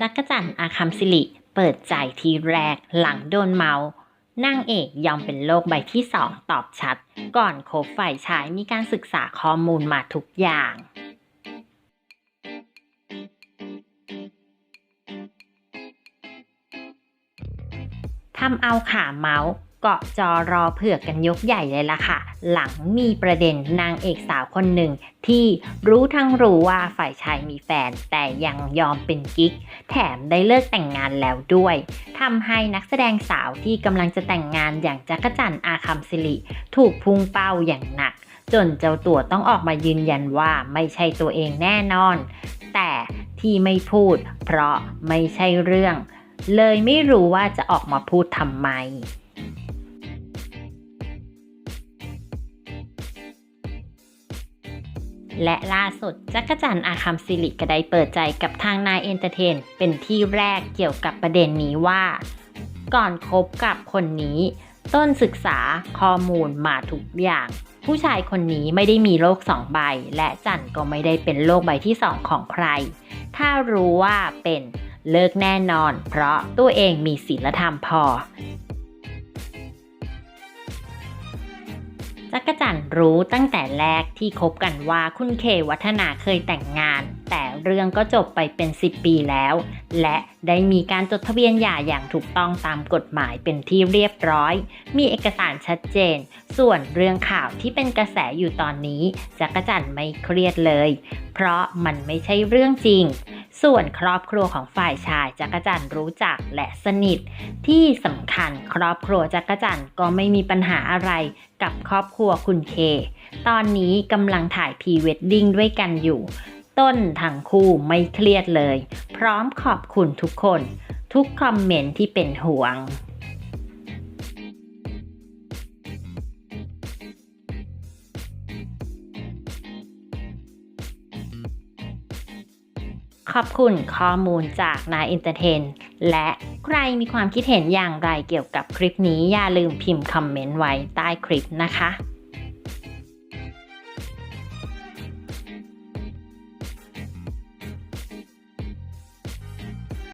จักจันอาคัมสิริเปิดใจทีแรกหลังโดนเมานางเอกยอมเป็นโลกใบที่สองตอบชัด ก่อนโคบฝ่ายชายมีการศึกษาข้อมูลมาทุกอย่างทำเอาขาเมาส์ เกาะจอรอเผือกกันยกใหญ่เลยล่ะค่ะ หลังมีประเด็นนางเอกสาวคนหนึ่ง ที่รู้ทั้งรู้ว่าฝ่ายชายมีแฟน แต่ยังยอมเป็นกิ๊ก แถมได้เลิกแต่งงานแล้วด้วยทำให้นักแสดงสาวที่กำลังจะแต่งงานอย่างจักรจันทร์อาคัมสิริ ถูกพุ่งเป้าอย่างหนัก จนเจ้าตัวต้องออกมายืนยันว่าไม่ใช่ตัวเองแน่นอน แต่ที่ไม่พูด เพราะไม่ใช่เรื่อง เลยไม่รู้ว่าจะออกมาพูดทำไม และล่าสุดจักรจันทร์อาคัมสิริก็ได้เปิดใจกับทางนายเอนเตอร์เทน เป็นที่แรกเกี่ยวกับประเด็นนี้ว่า ก่อนคบกับคนนี้ ต้นศึกษาข้อมูลมาทุกอย่าง ผู้ชายคนนี้ไม่ได้มีโลกสองใบ และจันก็ไม่ได้เป็นโลกใบที่สองของใคร ถ้ารู้ว่าเป็นเลิกแน่นอน เพราะตัวเองมีศีลธรรมพอ จักรจันทร์รู้ตั้งแต่แรกที่คบกันว่าคุณเควัฒนาเคยแต่งงาน แต่เรื่องก็จบไปเป็น 10 ปีแล้ว และได้มีการจดทะเบียนหย่าอย่างถูกต้องตามกฎหมายเป็นที่เรียบร้อย มีเอกสารชัดเจน ส่วนเรื่องข่าวที่เป็นกระแสอยู่ตอนนี้จักรจันทร์ไม่เครียดเลย เพราะมันไม่ใช่เรื่องจริง ส่วนครอบครัวของฝ่ายชายจักรจันทร์รู้จักและสนิท ที่สำคัญครอบครัวจักรจันทร์ก็ไม่มีปัญหาอะไรกับครอบครัวคุณเค ตอนนี้กำลังถ่ายพรีเวดดิ้งด้วยกันอยู่ ต้นทั้งคู่ไม่เครียดเลย พร้อมขอบคุณทุกคน ทุกคอมเมนต์ที่เป็นห่วง ขอบคุณข้อมูลจากนายอินเตอร์เทน และใครมีความคิดเห็นอย่างไรเกี่ยวกับคลิปนี้อย่าลืมพิมพ์คอมเมนต์ไว้ใต้คลิปนะคะ